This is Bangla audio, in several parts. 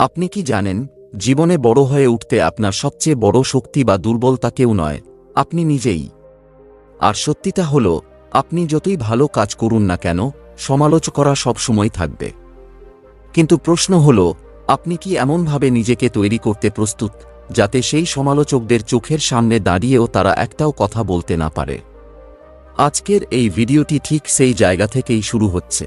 আপনি কি জানেন, জীবনে বড় হয়ে উঠতে আপনার সবচেয়ে বড় শক্তি বা দুর্বলতা কেউ নয়, আপনি নিজেই। আর সত্যিটা হল, আপনি যতই ভালো কাজ করুন না কেন, সমালোচকরা সবসময় থাকবে। কিন্তু প্রশ্ন হল, আপনি কি এমনভাবে নিজেকে তৈরি করতে প্রস্তুত, যাতে সেই সমালোচকদের চোখের সামনে দাঁড়িয়েও তারা একটাও কথা বলতে না পারে? আজকের এই ভিডিওটি ঠিক সেই জায়গা থেকেই শুরু হচ্ছে।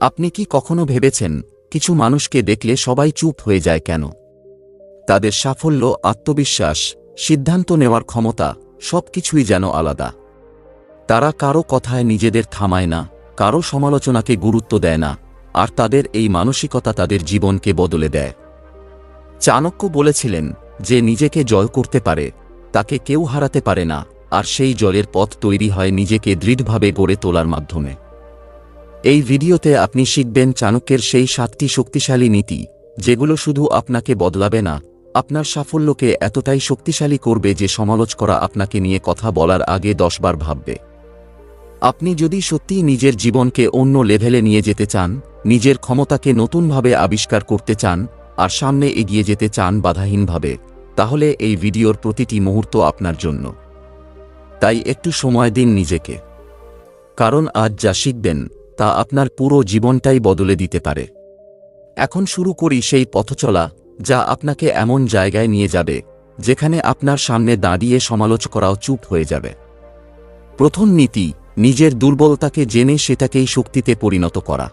আপনি কি কখনো ভেবেছেন কিছু মানুষকে দেখলে সবাই চুপ হয়ে যায় কেন? তাদের সাফল্য, আত্মবিশ্বাস, সিদ্ধান্ত নেওয়ার ক্ষমতা, সবকিছুই যেন আলাদা। তারা কারও কথায় নিজেদের থামায় না, কারও সমালোচনাকে গুরুত্ব দেয় না, আর তাদের এই মানসিকতা তাদের জীবনকে বদলে দেয়। চাণক্য বলেছিলেন যে নিজেকে জয় করতে পারে, তাকে কেউ হারাতে পারে না, আর সেই জলের পথ তৈরি হয় নিজেকে দৃঢ়ভাবে গড়ে তোলার মাধ্যমে। এই ভিডিওতে আপনি শিখবেন চাণক্যের সেই সাতটি শক্তিশালী নীতি, যেগুলো শুধু আপনাকে বদলাবে না, আপনার সাফল্যকে এতটাই শক্তিশালী করবে যে সমালোচ করা আপনাকে নিয়ে কথা বলার আগে দশবার ভাববে। আপনি যদি সত্যিই নিজের জীবনকে অন্য লেভেলে নিয়ে যেতে চান, নিজের ক্ষমতাকে নতুনভাবে আবিষ্কার করতে চান, আর সামনে এগিয়ে যেতে চান বাধাহীনভাবে, তাহলে এই ভিডিওর প্রতিটি মুহূর্ত আপনার জন্য। তাই একটু সময় দিন নিজেকে। কারণ আজ যা শিখবেন তা আপনার পুরো জীবনটাই বদলে দিতে পারে। এখন শুরু করি সেই পথচলা, যা আপনাকে এমন জায়গায় নিয়ে যাবে, যেখানে আপনার সামনে দাঁড়িয়ে সমালোচকরাও চুপ হয়ে যাবে। প্রথম নীতি, নিজের দুর্বলতাকে জেনে সেটাকেই শক্তিতে পরিণত করা।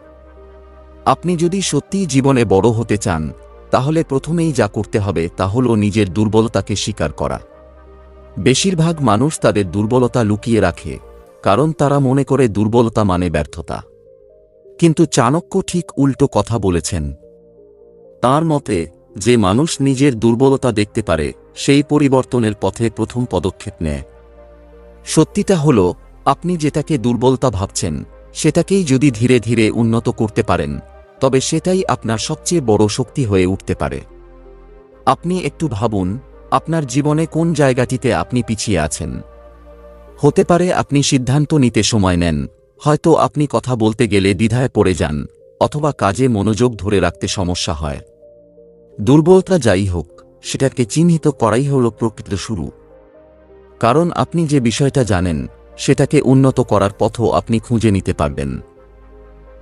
আপনি যদি সত্যিই জীবনে বড় হতে চান, তাহলে প্রথমেই যা করতে হবে তা হল নিজের দুর্বলতাকে স্বীকার করা। বেশিরভাগ মানুষ তাদের দুর্বলতা লুকিয়ে রাখে, কারণ তারা মনে করে দুর্বলতা মানে ব্যর্থতা। কিন্তু চাণক্য ঠিক উল্টো কথা বলেছেন। তার মতে, যে মানুষ নিজের দুর্বলতা দেখতে পারে, সেই পরিবর্তনের পথে প্রথম পদক্ষেপ নেয়। সত্যিটা হল, আপনি যেটাকে দুর্বলতা ভাবছেন, সেটাকেই যদি ধীরে ধীরে উন্নত করতে পারেন, তবে সেটাই আপনার সবচেয়ে বড় শক্তি হয়ে উঠতে পারে। আপনি একটু ভাবুন, আপনার জীবনে কোন জায়গাটিতে আপনি পিছিয়ে আছেন? হতে পারে আপনি সিদ্ধান্ত নিতে সময় নেন হয়তো আপনি কথা বলতে গেলে দ্বিধায় পড়ে যান, অথবা কাজে মনোযোগ ধরে রাখতে সমস্যা হয়। দুর্বলতা যাই হোক, সেটাকে চিহ্নিত করাই হল প্রকৃত শুরু। কারণ আপনি যে বিষয়টা জানেন, সেটাকে উন্নত করার পথও আপনি খুঁজে নিতে পারবেন।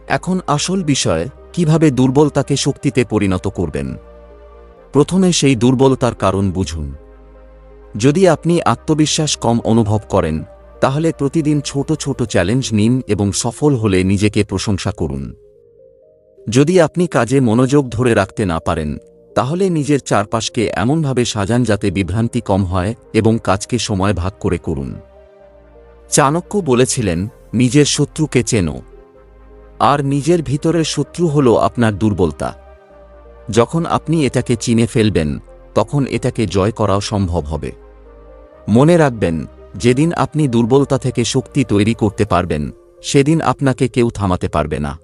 এখন আসল বিষয়, কীভাবে দুর্বলতাকে শক্তিতে পরিণত করবেন? প্রথমে সেই দুর্বলতার কারণ বুঝুন। যদি আপনি আত্মবিশ্বাস কম অনুভব করেন তাহলে প্রতিদিন ছোট ছোট চ্যালেঞ্জ নিন এবং সফল হলে নিজেকে প্রশংসা করুন। যদি আপনি কাজে মনোযোগ ধরে রাখতে না পারেন, তাহলে নিজের চারপাশকে এমনভাবে সাজান যাতে বিভ্রান্তি কম হয় এবং কাজকে সময় ভাগ করে করুন। চাণক্য বলেছিলেন, নিজের শত্রুকে চেনো। আর নিজের ভিতরের শত্রু হল আপনার দুর্বলতা। যখন আপনি এটাকে চিনে ফেলবেন, তখন এটাকে জয় করাও সম্ভব হবে। মনে রাখবেন যেদিন আপনি দুর্বলতা থেকে শক্তি তৈরি করতে পারবেন, সেদিন আপনাকে কেউ থামাতে পারবে না।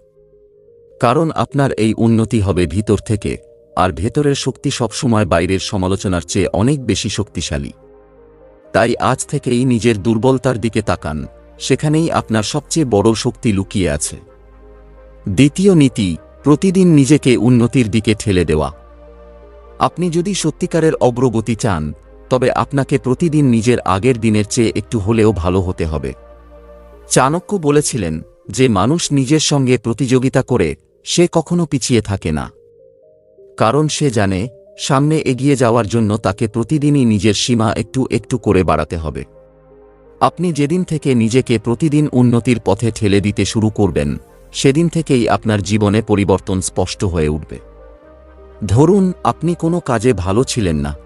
কারণ আপনার এই উন্নতি হবে ভিতর থেকে, আর ভেতরের শক্তি সবসময় বাইরের সমালোচনার চেয়ে অনেক বেশি শক্তিশালী। তাই আজ থেকেই নিজের দুর্বলতার দিকে তাকান, সেখানেই আপনার সবচেয়ে বড় শক্তি লুকিয়ে আছে। দ্বিতীয় নীতি, প্রতিদিন নিজেকে উন্নতির দিকে ঠেলে দেওয়া। আপনি যদি সত্যিকারের অগ্রগতি চান তবে আপনাকে প্রতিদিন নিজের আগের দিনের চেয়ে একটু হলেও ভালো হতে হবে। চাণক্য বলেছিলেন যে মানুষ নিজের সঙ্গে প্রতিযোগিতা করে, সে কখনো পিছিয়ে থাকে না। কারণ সে জানে, সামনে এগিয়ে যাওয়ার জন্য তাকে প্রতিদিনই নিজের সীমা একটু একটু করে বাড়াতে হবে। আপনি যেদিন থেকে নিজেকে প্রতিদিন উন্নতির পথে ঠেলে দিতে শুরু করবেন, সেদিন থেকেই আপনার জীবনে পরিবর্তন স্পষ্ট হয়ে উঠবে। ধরুন, আপনি কোনো কাজে ভালো ছিলেন না।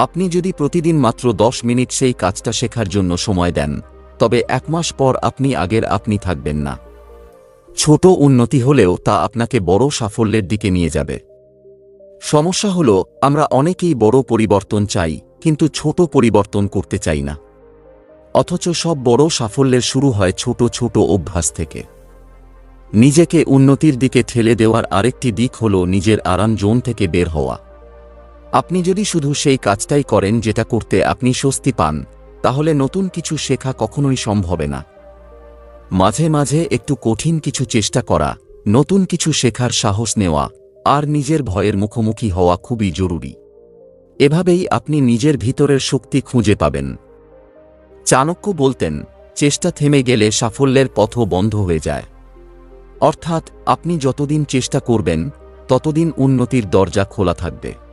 আপনি যদি প্রতিদিন মাত্র দশ মিনিট সেই কাজটা শেখার জন্য সময় দেন, তবে এক মাস পর আপনি আগের আপনি থাকবেন না। ছোট উন্নতি হলেও তা আপনাকে বড় সাফল্যের দিকে নিয়ে যাবে। সমস্যা হল, আমরা অনেকেই বড় পরিবর্তন চাই, কিন্তু ছোট পরিবর্তন করতে চাই না। অথচ সব বড় সাফল্যের শুরু হয় ছোট ছোট অভ্যাস থেকে। নিজেকে উন্নতির দিকে ঠেলে দেওয়ার আরেকটি দিক হল নিজের আরাম জোন থেকে বের হওয়া। আপনি যদি শুধু সেই কাজটাই করেন যেটা করতে আপনি স্বস্তি পান, তাহলে নতুন কিছু শেখা কখনোই সম্ভবে না। মাঝে মাঝে একটু কঠিন কিছু চেষ্টা করা, নতুন কিছু শেখার সাহস নেওয়া, আর নিজের ভয়ের মুখোমুখি হওয়া খুবই জরুরি। এভাবেই আপনি নিজের ভিতরের শক্তি খুঁজে পাবেন। চাণক্য বলতেন, চেষ্টা থেমে গেলে সাফল্যের পথও বন্ধ হয়ে যায়। অর্থাৎ আপনি যতদিন চেষ্টা করবেন, ততদিন উন্নতির দরজা খোলা থাকবে।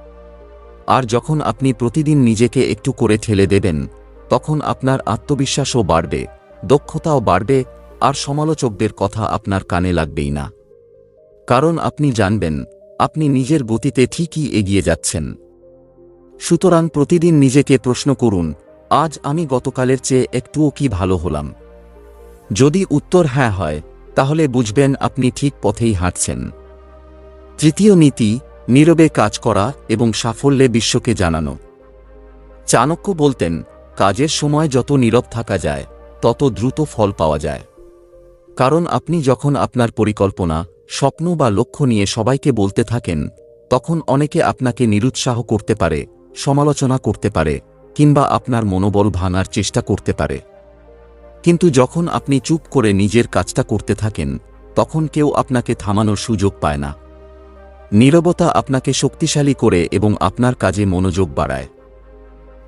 আর যখন আপনি প্রতিদিন নিজেকে একটু করে ঠেলে দেবেন, তখন আপনার আত্মবিশ্বাসও বাড়বে, দক্ষতাও বাড়বে, আর সমালোচকদের কথা আপনার কানে লাগবেই না। কারণ আপনি জানবেন, আপনি নিজের গতিতে ঠিকই এগিয়ে যাচ্ছেন। সুতরাং প্রতিদিন নিজেকে প্রশ্ন করুন, আজ আমি গতকালের চেয়ে একটুও কি ভালো হলাম? যদি উত্তর হ্যাঁ হয়, তাহলে বুঝবেন আপনি ঠিক পথেই হাঁটছেন। তৃতীয় নীতি নীরবে কাজ করা এবং সাফল্যে বিশ্বকে জানানো। চাণক্য বলতেন, কাজের সময় যত নীরব থাকা যায়, তত দ্রুত ফল পাওয়া যায়। কারণ আপনি যখন আপনার পরিকল্পনা, স্বপ্ন বা লক্ষ্য নিয়ে সবাইকে বলতে থাকেন, তখন অনেকে আপনাকে নিরুৎসাহ করতে পারে, সমালোচনা করতে পারে, কিংবা আপনার মনোবল ভাঙার চেষ্টা করতে পারে। কিন্তু যখন আপনি চুপ করে নিজের কাজটা করতে থাকেন, তখন কেউ আপনাকে থামানোর সুযোগ পায় না। নীরবতা আপনাকে শক্তিশালী করে এবং আপনার কাজে মনোযোগ বাড়ায়।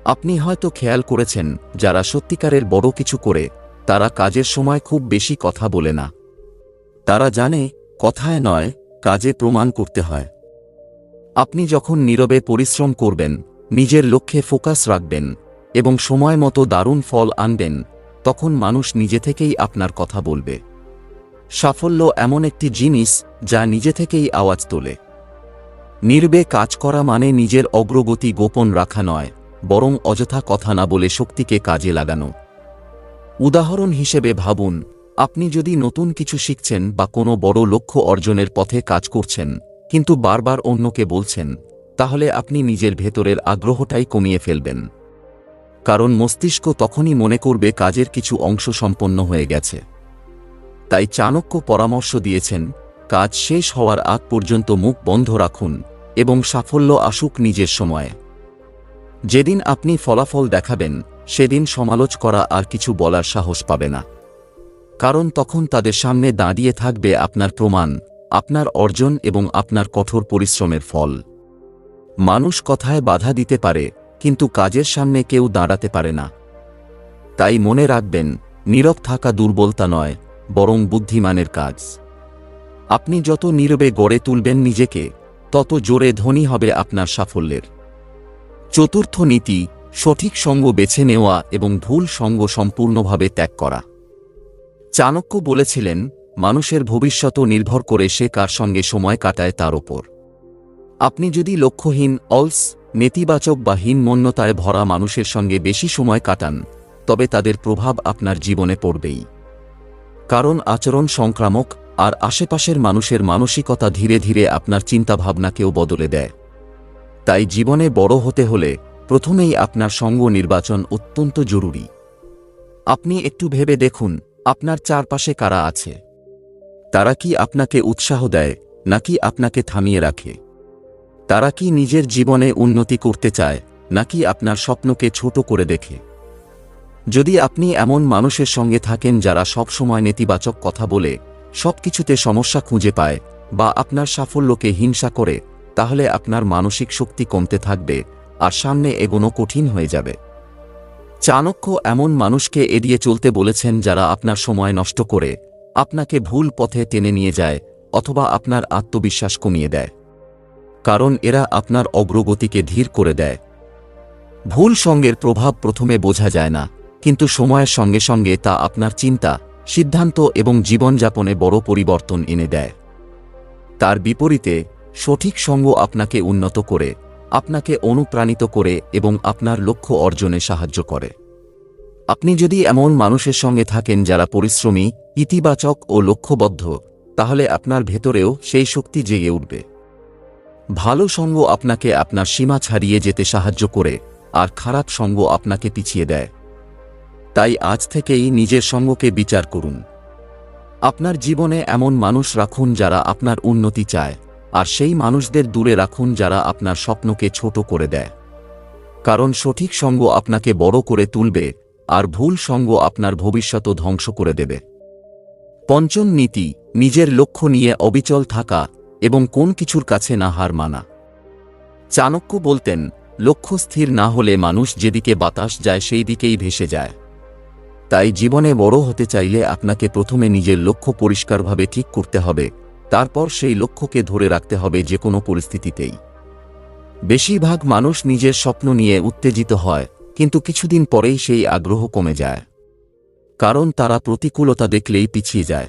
আপনি হয়তো খেয়াল করেছেন, যারা সত্যিকারের বড় কিছু করে, তারা কাজের সময় খুব বেশি কথা বলে না। তারা জানে, কথায় নয়, কাজে প্রমাণ করতে হয়। আপনি যখন নীরবে পরিশ্রম করবেন, নিজের লক্ষ্যে ফোকাস রাখবেন, এবং সময় মতো দারুণ ফল আনবেন, তখন মানুষ নিজে থেকেই আপনার কথা বলবে। সাফল্য এমন একটি জিনিস, যা নিজে থেকেই আওয়াজ তোলে। নির্বে কাজ করা মানে নিজের অগ্রগতি গোপন রাখা নয়, বরং অযথা কথা না বলে শক্তিকে কাজে লাগানো। উদাহরণ হিসেবে ভাবুন, আপনি যদি নতুন কিছু শিখছেন বা কোনো বড় লক্ষ্য অর্জনের পথে কাজ করছেন, কিন্তু বারবার অন্যকে বলছেন, তাহলে আপনি নিজের ভেতরের আগ্রহটাই কমিয়ে ফেলবেন। কারণ মস্তিষ্ক তখনই মনে করবে কাজের কিছু অংশ সম্পন্ন হয়ে গেছে। তাই চাণক্য পরামর্শ দিয়েছেন কাজ শেষ হওয়ার আগ পর্যন্ত মুখ বন্ধ রাখুন এবং সাফল্য আসুক নিজের সময়ে। যেদিন আপনি ফলাফল দেখাবেন, সেদিন সমালোচ করা আর কিছু বলার সাহস পাবে না। কারণ তখন তাদের সামনে দাঁড়িয়ে থাকবে আপনার প্রমাণ, আপনার অর্জন এবং আপনার কঠোর পরিশ্রমের ফল। মানুষ কথায় বাধা দিতে পারে, কিন্তু কাজের সামনে কেউ দাঁড়াতে পারে না। তাই মনে রাখবেন, নীরব থাকা দুর্বলতা নয়, বরং বুদ্ধিমানের কাজ। আপনি যত নীরবে গড়ে তুলবেন নিজেকে, তত জোরে ধনী হবে আপনার সাফল্যের। চতুর্থ নীতি, সঠিক সঙ্গ বেছে নেওয়া এবং ভুল সঙ্গ সম্পূর্ণভাবে ত্যাগ করা। চাণক্য বলেছিলেন, মানুষের ভবিষ্যৎ নির্ভর করে সে কার সঙ্গে সময় কাটায় তার ওপর। আপনি যদি লক্ষ্যহীন, অলস, নেতিবাচক বা হীনমন্যতায় ভরা মানুষের সঙ্গে বেশি সময় কাটান, তবে তাদের প্রভাব আপনার জীবনে পড়বেই। কারণ আচরণ সংক্রামক আর আশেপাশের মানুষের মানসিকতা ধীরে ধীরে আপনার চিন্তাভাবনাকেও বদলে দেয়। তাই জীবনে বড় হতে হলে প্রথমেই আপনার সঙ্গ নির্বাচন অত্যন্ত জরুরি। আপনি একটু ভেবে দেখুন, আপনার চারপাশে কারা আছে? তারা কি আপনাকে উৎসাহ দেয়, নাকি আপনাকে থামিয়ে রাখে? তারা কি নিজের জীবনে উন্নতি করতে চায়, নাকি আপনার স্বপ্নকে ছোট করে দেখে? যদি আপনি এমন মানুষের সঙ্গে থাকেন যারা সবসময় নেতিবাচক কথা বলে সবকিছুতে সমস্যা খুঁজে পায় বা আপনার সাফল্যকে হিংসা করে, তাহলে আপনার মানসিক শক্তি কমতে থাকবে আর সামনে এগোনো কঠিন হয়ে যাবে। চাণক্য এমন মানুষকে এড়িয়ে চলতে বলেছেন যারা আপনার সময় নষ্ট করে, আপনাকে ভুল পথে টেনে নিয়ে যায় অথবা আপনার আত্মবিশ্বাস কমিয়ে দেয়। কারণ এরা আপনার অগ্রগতিকে ধীর করে দেয়। ভুল সঙ্গের প্রভাব প্রথমে বোঝা যায় না, কিন্তু সময়ের সঙ্গে সঙ্গে তা আপনার চিন্তা সিদ্ধান্ত এবং জীবনযাপনে বড় পরিবর্তন এনে দেয়। তার বিপরীতে, সঠিক সঙ্গ আপনাকে উন্নত করে, আপনাকে অনুপ্রাণিত করে এবং আপনার লক্ষ্য অর্জনে সাহায্য করে। আপনি যদি এমন মানুষের সঙ্গে থাকেন যারা পরিশ্রমী, ইতিবাচক ও লক্ষ্যবদ্ধ, তাহলে আপনার ভেতরেও সেই শক্তি জেগে উঠবে। ভালো সঙ্গ আপনাকে আপনার সীমা ছাড়িয়ে যেতে সাহায্য করে, আর খারাপ সঙ্গ আপনাকে পিছিয়ে দেয়। তাই আজ থেকেই নিজের সঙ্গকে বিচার করুন। আপনার জীবনে এমন মানুষ রাখুন যারা আপনার উন্নতি চায়, আর সেই মানুষদের দূরে রাখুন যারা আপনার স্বপ্নকে ছোট করে দেয়। কারণ সঠিক সঙ্গ আপনাকে বড় করে তুলবে, আর ভুল সঙ্গ আপনার ভবিষ্যৎ ধ্বংস করে দেবে। পঞ্চম নীতি, নিজের লক্ষ্য নিয়ে অবিচল থাকা এবং কোন কিছুর কাছে না হার মানা। চাণক্য বলতেন, লক্ষ্য স্থির না হলে মানুষ যেদিকে বাতাস যায় সেই দিকেই ভেসে যায়। তাই জীবনে বড় হতে চাইলে আপনাকে প্রথমে নিজের লক্ষ্য পরিষ্কারভাবে ঠিক করতে হবে, তারপর সেই লক্ষ্যকে ধরে রাখতে হবে যে কোনো পরিস্থিতিতেই। বেশিরভাগ মানুষ নিজের স্বপ্ন নিয়ে উত্তেজিত হয়, কিন্তু কিছুদিন পরেই সেই আগ্রহ কমে যায়। কারণ তারা প্রতিকূলতা দেখলেই পিছিয়ে যায়।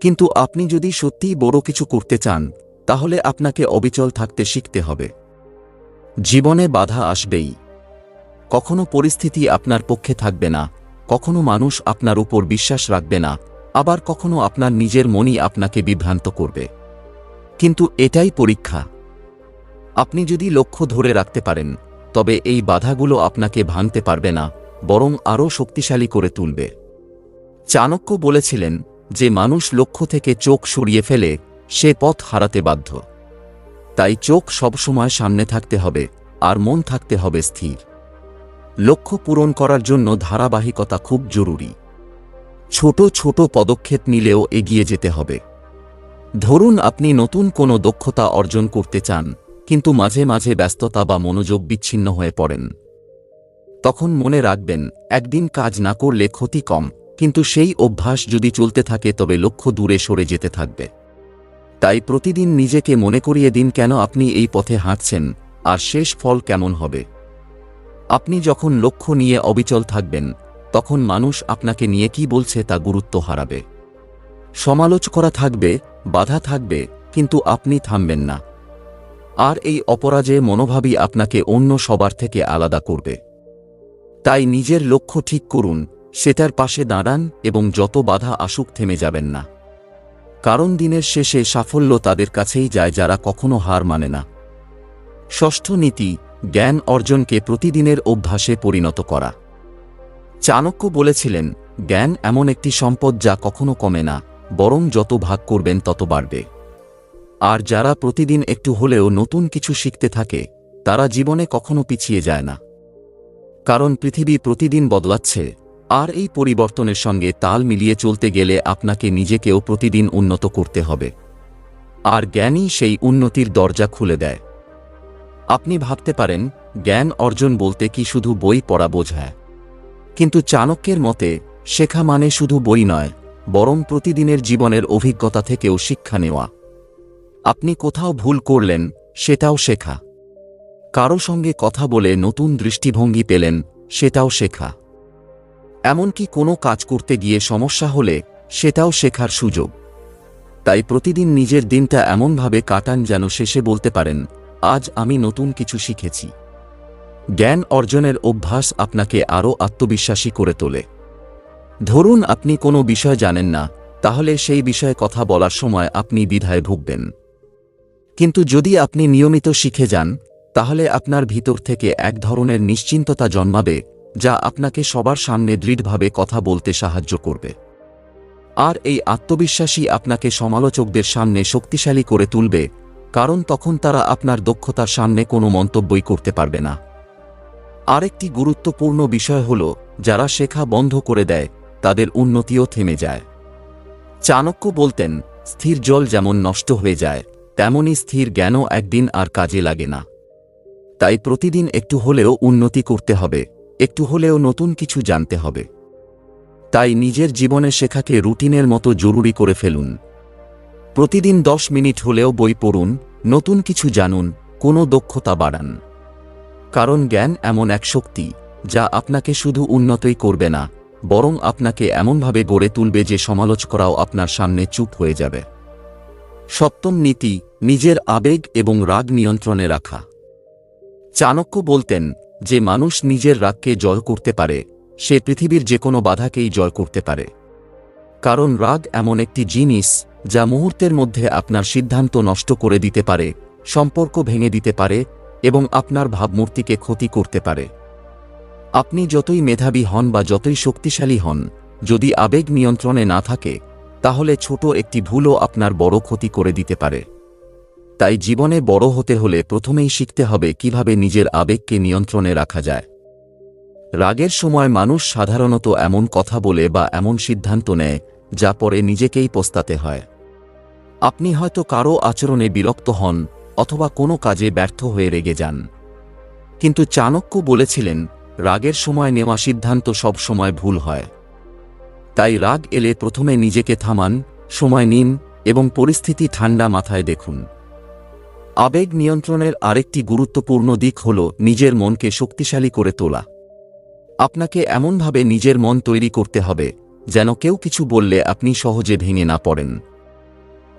কিন্তু আপনি যদি সত্যিই বড় কিছু করতে চান, তাহলে আপনাকে অবিচল থাকতে শিখতে হবে। জীবনে বাধা আসবেই। কখনো পরিস্থিতি আপনার পক্ষে থাকবে না কখনো মানুষ আপনার উপর বিশ্বাস রাখবে না, আবার কখনো আপনার নিজের মনই আপনাকে বিভ্রান্ত করবে। কিন্তু এটাই পরীক্ষা। আপনি যদি লক্ষ্য ধরে রাখতে পারেন, তবে এই বাধাগুলো আপনাকে ভাঙতে পারবে না, বরং আরও শক্তিশালী করে তুলবে। চাণক্য বলেছিলেন যে মানুষ লক্ষ্য থেকে চোখ সরিয়ে ফেলে, সে পথ হারাতে বাধ্য। তাই চোখ সবসময় সামনে থাকতে হবে, আর মন থাকতে হবে স্থির। লক্ষ্য পূরণ করার জন্য ধারাবাহিকতা খুব জরুরি। ছোট ছোট পদক্ষেপ নিলেও এগিয়ে যেতে হবে। ধরুন আপনি নতুন কোনো দক্ষতা অর্জন করতে চান, কিন্তু মাঝে মাঝে ব্যস্ততা বা মনোযোগ বিচ্ছিন্ন হয়ে পড়েন। তখন মনে রাখবেন, একদিন কাজ না করলে ক্ষতি কম, কিন্তু সেই অভ্যাস যদি চলতে থাকে তবে লক্ষ্য দূরে সরে যেতে থাকবে। তাই প্রতিদিন নিজেকে মনে করিয়ে দিন কেন আপনি এই পথে হাঁটছেন, আর শেষ ফল কেমন হবে। আপনি যখন লক্ষ্য নিয়ে অবিচল থাকবেন, তখন মানুষ আপনাকে নিয়ে কি বলছে তা গুরুত্ব হারাবে। সমালোচ করা থাকবে, বাধা থাকবে, কিন্তু আপনি থামবেন না। আর এই অপরাজয়ে মনোভাবই আপনাকে অন্য সবার থেকে আলাদা করবে। তাই নিজের লক্ষ্য ঠিক করুন, সেটার পাশে দাঁড়ান এবং যত বাধা আসুক থেমে যাবেন না। কারণ দিনের শেষে সাফল্য তাদের কাছেই যায় যারা কখনো হার মানে না। ষষ্ঠ নীতি জ্ঞান অর্জনকে প্রতিদিনের অভ্যাসে পরিণত করা। চাণক্য বলেছিলেন, জ্ঞান এমন একটি সম্পদ যা কখনো কমে না, বরং যত ভাগ করবেন তত বাড়বে। আর যারা প্রতিদিন একটু হলেও নতুন কিছু শিখতে থাকে, তারা জীবনে কখনো পিছিয়ে যায় না। কারণ পৃথিবী প্রতিদিন বদলাচ্ছে, আর এই পরিবর্তনের সঙ্গে তাল মিলিয়ে চলতে গেলে আপনাকে নিজেকেও প্রতিদিন উন্নত করতে হবে। আর জ্ঞানই সেই উন্নতির দরজা খুলে দেয়। আপনি ভাবতে পারেন, জ্ঞান অর্জন বলতে কি শুধু বই পড়া বোঝায়। কিন্তু চাণক্যের মতে, শেখা মানে শুধু বই নয়, বরং প্রতিদিনের জীবনের অভিজ্ঞতা থেকেও শিক্ষা নেওয়া। আপনি কোথাও ভুল করলেন, সেটাও শেখা। কারও সঙ্গে কথা বলে নতুন দৃষ্টিভঙ্গি পেলেন, সেটাও শেখা। এমনকি কোনো কাজ করতে গিয়ে সমস্যা হলে, সেটাও শেখার সুযোগ। তাই প্রতিদিন নিজের দিনটা এমনভাবে কাটান যেন শেষে বলতে পারেন আজ আমি নতুন কিছু শিখেছি। জ্ঞান অর্জনের অভ্যাস আপনাকে আরও আত্মবিশ্বাসী করে তোলে। ধরুন আপনি কোনো বিষয় জানেন না, তাহলে সেই বিষয়ে কথা বলার সময় আপনি দ্বিধায় ভুগবেন। কিন্তু যদি আপনি নিয়মিত শিখে যান, তাহলে আপনার ভিতর থেকে এক ধরনের নিশ্চিন্ততা জন্মাবে, যা আপনাকে সবার সামনে দৃঢ়ভাবে কথা বলতে সাহায্য করবে। আর এই আত্মবিশ্বাসী আপনাকে সমালোচকদের সামনে শক্তিশালী করে তুলবে কারণ তখন তারা আপনার দক্ষতার সামনে কোনো মন্তব্যই করতে পারবে না। আরেকটি গুরুত্বপূর্ণ বিষয় হল, যারা শেখা বন্ধ করে দেয়, তাদের উন্নতিও থেমে যায়। চাণক্য বলতেন, স্থির জল যেমন নষ্ট হয়ে যায় তেমনই স্থির জ্ঞানও একদিন আর কাজে লাগে না। তাই প্রতিদিন একটু হলেও উন্নতি করতে হবে, একটু হলেও নতুন কিছু জানতে হবে। তাই নিজের জীবনে শেখাকে রুটিনের মতো জরুরি করে ফেলুন। প্রতিদিন দশ মিনিট হলেও বই পড়ুন, নতুন কিছু জানুন, কোনো দক্ষতা বাড়ান। কারণ জ্ঞান এমন এক শক্তি, যা আপনাকে শুধু উন্নতই করবে না, বরং আপনাকে এমনভাবে গড়ে তুলবে যে সমালোচকরাও আপনার সামনে চুপ হয়ে যাবে। সপ্তম নীতি, নিজের আবেগ এবং রাগ নিয়ন্ত্রণে রাখা। চাণক্য বলতেন যে মানুষ নিজের রাগকে জয় করতে পারে, সে পৃথিবীর যে কোনো বাধাকেই জয় করতে পারে। কারণ রাগ এমন একটি জিনিস যা মুহূর্তের মধ্যে আপনার সিদ্ধান্ত নষ্ট করে দিতে পারে, সম্পর্ক ভেঙে দিতে পারে এবং আপনার ভাবমূর্তিকে ক্ষতি করতে পারে। আপনি যতই মেধাবী হন বা যতই শক্তিশালী হন, যদি আবেগ নিয়ন্ত্রণে না থাকে, তাহলে ছোট একটি ভুলও আপনার বড় ক্ষতি করে দিতে পারে। তাই জীবনে বড় হতে হলে প্রথমেই শিখতে হবে কীভাবে নিজের আবেগকে নিয়ন্ত্রণে রাখা যায়। রাগের সময় মানুষ সাধারণত এমন কথা বলে বা এমন সিদ্ধান্ত নেয় যা পরে নিজেকেই পোস্তাতে হয়। আপনি হয়তো কারও আচরণে বিরক্ত হন অথবা কোনো কাজে ব্যর্থ হয়ে রেগে যান। কিন্তু চাণক্য বলেছিলেন, রাগের সময় নেওয়া সিদ্ধান্ত সব সময় ভুল হয়। তাই রাগ এলে প্রথমে নিজেকে থামান, সময় নিন এবং পরিস্থিতি ঠান্ডা মাথায় দেখুন। আবেগ নিয়ন্ত্রণের আরেকটি গুরুত্বপূর্ণ দিক হল নিজের মনকে শক্তিশালী করে তোলা। আপনাকে এমনভাবে নিজের মন তৈরি করতে হবে যেন কেউ কিছু বললে আপনি সহজে ভেঙে না পড়েন।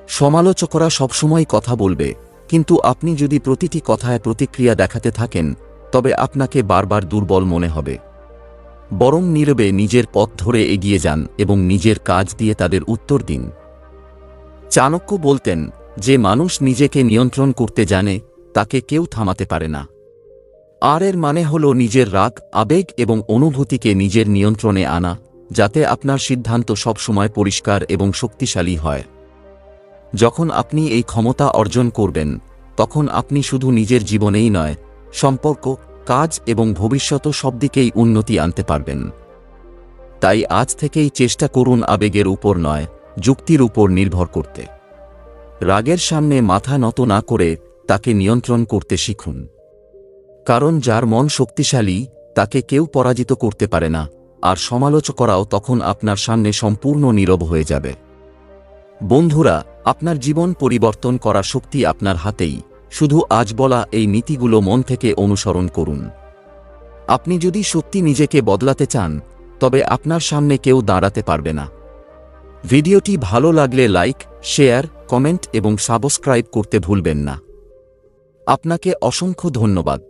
সমালোচকরা সবসময় কথা বলবে, কিন্তু আপনি যদি প্রতিটি কথায় প্রতিক্রিয়া দেখাতে থাকেন, তবে আপনাকে বারবার দুর্বল মনে হবে। বরং নীরবে নিজের পথ ধরে এগিয়ে যান এবং নিজের কাজ দিয়ে তাদের উত্তর দিন। চাণক্য বলতেন, যে মানুষ নিজেকে নিয়ন্ত্রণ করতে জানে, তাকে কেউ থামাতে পারে না। আর এর মানে হল নিজের রাগ, আবেগ এবং অনুভূতিকে নিজের নিয়ন্ত্রণে আনা। যাতে আপনার সিদ্ধান্ত সবসময় পরিষ্কার এবং শক্তিশালী হয়। যখন আপনি এই ক্ষমতা অর্জন করবেন, তখন আপনি শুধু নিজের জীবনেই নয়, সম্পর্ক, কাজ এবং ভবিষ্যৎ সব দিকেই উন্নতি আনতে পারবেন। তাই আজ থেকেই চেষ্টা করুন আবেগের উপর নয়, যুক্তির উপর নির্ভর করতে। রাগের সামনে মাথা নত না করে তাকে নিয়ন্ত্রণ করতে শিখুন। কারণ যার মন শক্তিশালী, তাকে কেউ পরাজিত করতে পারে না। আর সমালোচকরাও তখন আপনার সামনে সম্পূর্ণ নীরব হয়ে যাবে। বন্ধুরা, আপনার জীবন পরিবর্তন করা শক্তি আপনার হাতেই। শুধু আজ বলা এই নীতিগুলো মন থেকে অনুসরণ করুন। আপনি যদি সত্যি নিজেকে বদলাতে চান, তবে আপনার সামনে কেউ দাঁড়াতে পারবে না। ভিডিওটি ভালো লাগলে লাইক, শেয়ার, কমেন্ট এবং সাবস্ক্রাইব করতে ভুলবেন না। আপনাকে অসংখ্য ধন্যবাদ।